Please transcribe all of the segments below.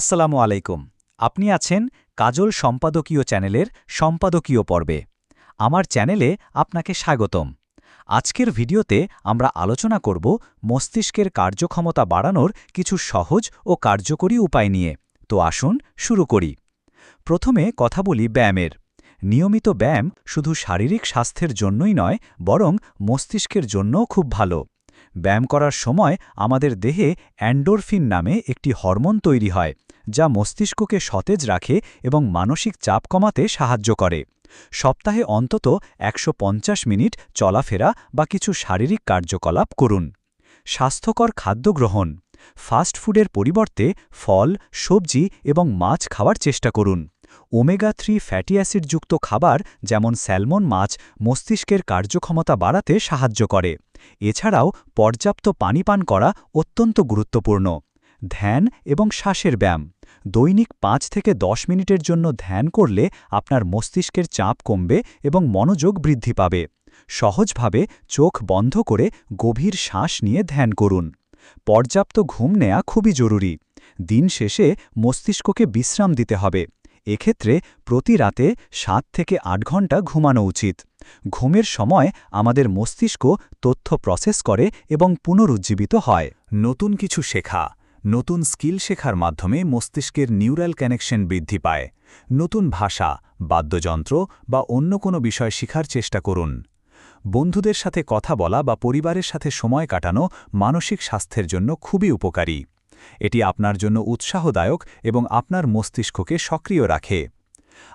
আসসালামু আলাইকুম। আপনি আছেন কাজল সম্পাদকীয় চ্যানেলের সম্পাদকীয় পর্বে। আমার চ্যানেলে আপনাকে স্বাগতম। আজকের ভিডিওতে আমরা আলোচনা করব মস্তিষ্কের কার্যক্ষমতা বাড়ানোর কিছু সহজ ও কার্যকরী উপায় নিয়ে। তো আসুন শুরু করি। প্রথমে কথা বলি ব্যায়ামের। নিয়মিত ব্যায়াম শুধু শারীরিক স্বাস্থ্যের জন্যই নয়, বরং মস্তিষ্কের জন্যও খুব ভালো। ব্যায়াম করার সময় আমাদের দেহে অ্যান্ডোরফিন নামে একটি হরমোন তৈরি হয় যা মস্তিষ্ককে সতেজ রাখে এবং মানসিক চাপ কমাতে সাহায্য করে। সপ্তাহে অন্তত একশো পঞ্চাশ মিনিট চলাফেরা বা কিছু শারীরিক কার্যকলাপ করুন। স্বাস্থ্যকর খাদ্য গ্রহণ। ফাস্ট ফুডের পরিবর্তে ফল, সবজি এবং মাছ খাওয়ার চেষ্টা করুন। ওমেগা থ্রি ফ্যাটি অ্যাসিডযুক্ত খাবার যেমন স্যালমন মাছ মস্তিষ্কের কার্যক্ষমতা বাড়াতে সাহায্য করে। এছাড়াও পর্যাপ্ত পানি পান করা অত্যন্ত গুরুত্বপূর্ণ। ধ্যান এবং শ্বাসের ব্যায়াম। দৈনিক পাঁচ থেকে দশ মিনিটের জন্য ধ্যান করলে আপনার মস্তিষ্কের চাপ কমবে এবং মনোযোগ বৃদ্ধি পাবে। সহজভাবে চোখ বন্ধ করে গভীর শ্বাস নিয়ে ধ্যান করুন। পর্যাপ্ত ঘুম নেয়া খুবই জরুরি। দিন শেষে মস্তিষ্ককে বিশ্রাম দিতে হবে। এক্ষেত্রে প্রতি রাতে সাত থেকে আট ঘণ্টা ঘুমানো উচিত। ঘুমের সময় আমাদের মস্তিষ্ক তথ্য প্রসেস করে এবং পুনরুজ্জীবিত হয়। নতুন কিছু শেখা। নতুন স্কিল শেখার মাধ্যমে মস্তিষ্কের নিউরাল কানেকশন বৃদ্ধি পায়। নতুন ভাষা, বাদ্যযন্ত্র বা অন্য কোনো বিষয় শিখার চেষ্টা করুন। বন্ধুদের সাথে কথা বলা বা পরিবারের সাথে সময় কাটানো মানসিক স্বাস্থ্যের জন্য খুবই উপকারী। এটি আপনার জন্য উৎসাহদায়ক এবং আপনার মস্তিষ্ককে সক্রিয় রাখে।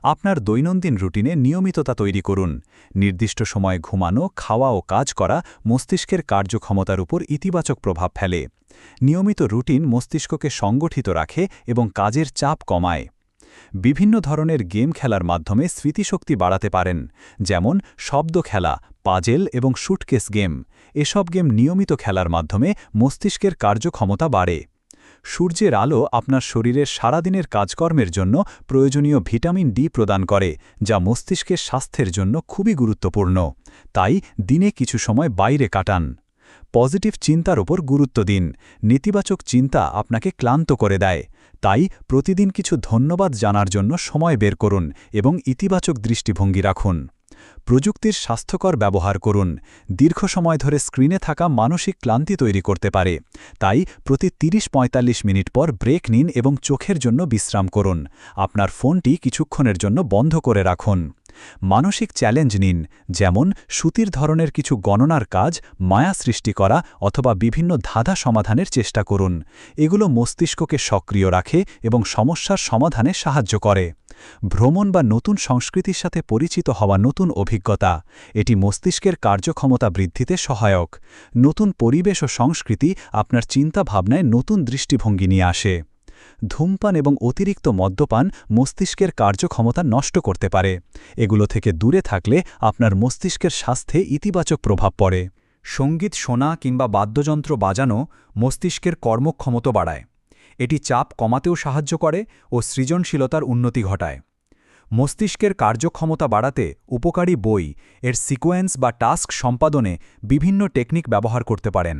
আপনার দৈনন্দিন রুটিনে নিয়মিততা তৈরি করুন। নির্দিষ্ট সময়ে ঘুমানো, খাওয়া ও কাজ করা মস্তিষ্কের কার্যক্ষমতার উপর ইতিবাচক প্রভাব ফেলে। নিয়মিত রুটিন মস্তিষ্ককে সংগঠিত রাখে এবং কাজের চাপ কমায়। বিভিন্ন ধরনের গেম খেলার মাধ্যমে স্মৃতিশক্তি বাড়াতে পারেন, যেমন শব্দ খেলা, পাজেল এবং শুটকেস গেম। এসব গেম নিয়মিত খেলার মাধ্যমে মস্তিষ্কের কার্যক্ষমতা বাড়ে। সূর্যের আলো আপনার শরীরের সারাদিনের কাজকর্মের জন্য প্রয়োজনীয় ভিটামিন ডি প্রদান করে, যা মস্তিষ্কের স্বাস্থ্যের জন্য খুবই গুরুত্বপূর্ণ। তাই দিনে কিছু সময় বাইরে কাটান। পজিটিভ চিন্তার ওপর গুরুত্ব দিন। নেতিবাচক চিন্তা আপনাকে ক্লান্ত করে দেয়। তাই প্রতিদিন কিছু ধন্যবাদ জানার জন্য সময় বের করুন এবং ইতিবাচক দৃষ্টিভঙ্গি রাখুন। প্রযুক্তির স্বাস্থ্যকর ব্যবহার করুন। দীর্ঘ সময় ধরে স্ক্রিনে থাকা মানসিক ক্লান্তি তৈরি করতে পারে। তাই প্রতি ৩০-৪৫ মিনিট পর ব্রেক নিন এবং চোখের জন্য বিশ্রাম করুন। আপনার ফোনটি কিছুক্ষণের জন্য বন্ধ করে রাখুন। মানসিক চ্যালেঞ্জ নিন, যেমন সুতির ধরনের কিছু গণনার কাজ, মায়া সৃষ্টি করা অথবা বিভিন্ন ধাঁধা সমাধানের চেষ্টা করুন। এগুলো মস্তিষ্ককে সক্রিয় রাখে এবং সমস্যার সমাধানে সাহায্য করে। ভ্রমণ বা নতুন সংস্কৃতির সাথে পরিচিত হওয়া নতুন অভিজ্ঞতা, এটি মস্তিষ্কের কার্যক্ষমতা বৃদ্ধিতে সহায়ক। নতুন পরিবেশ ও সংস্কৃতি আপনার চিন্তা ভাবনায় নতুন দৃষ্টিভঙ্গি নিয়ে আসে। ধূমপান এবং অতিরিক্ত মদ্যপান মস্তিষ্কের কার্যক্ষমতা নষ্ট করতে পারে। এগুলো থেকে দূরে থাকলে আপনার মস্তিষ্কের স্বাস্থ্যে ইতিবাচক প্রভাব পড়ে। সংগীত শোনা কিংবা বাদ্যযন্ত্র বাজানো মস্তিষ্কের কর্মক্ষমতা বাড়ায়। এটি চাপ কমাতেও সাহায্য করে ও সৃজনশীলতার উন্নতি ঘটায়। মস্তিষ্কের কার্যক্ষমতা বাড়াতে উপকারী বই, এর সিকোয়েন্স বা টাস্ক সম্পাদনে বিভিন্ন টেকনিক ব্যবহার করতে পারেন।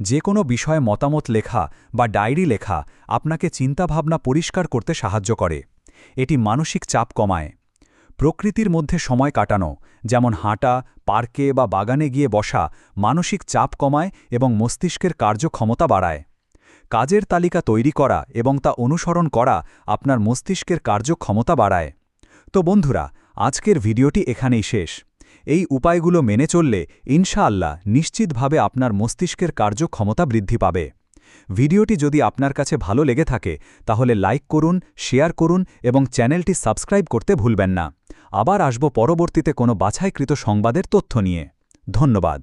যে কোনো বিষয়ে মতামত লেখা বা ডায়েরি লেখা আপনাকে চিন্তাভাবনা পরিষ্কার করতে সাহায্য করে। এটি মানসিক চাপ কমায়। প্রকৃতির মধ্যে সময় কাটানো, যেমন হাঁটা, পার্কে বা বাগানে গিয়ে বসা, মানসিক চাপ কমায় এবং মস্তিষ্কের কার্যক্ষমতা বাড়ায়। কাজের তালিকা তৈরি করা এবং তা অনুসরণ করা আপনার মস্তিষ্কের কার্যক্ষমতা বাড়ায়। তো বন্ধুরা, আজকের ভিডিওটি এখানেই শেষ। এই উপায়গুলো মেনে চললে ইনশাআল্লাহ নিশ্চিতভাবে আপনার মস্তিষ্কের কার্যক্ষমতা বৃদ্ধি পাবে। ভিডিওটি যদি আপনার কাছে ভালো লেগে থাকে, তাহলে লাইক করুন, শেয়ার করুন এবং চ্যানেলটি সাবস্ক্রাইব করতে ভুলবেন না। আবার আসব পরবর্তীতে কোনো বাছাইকৃত সংবাদের তথ্য নিয়ে। ধন্যবাদ।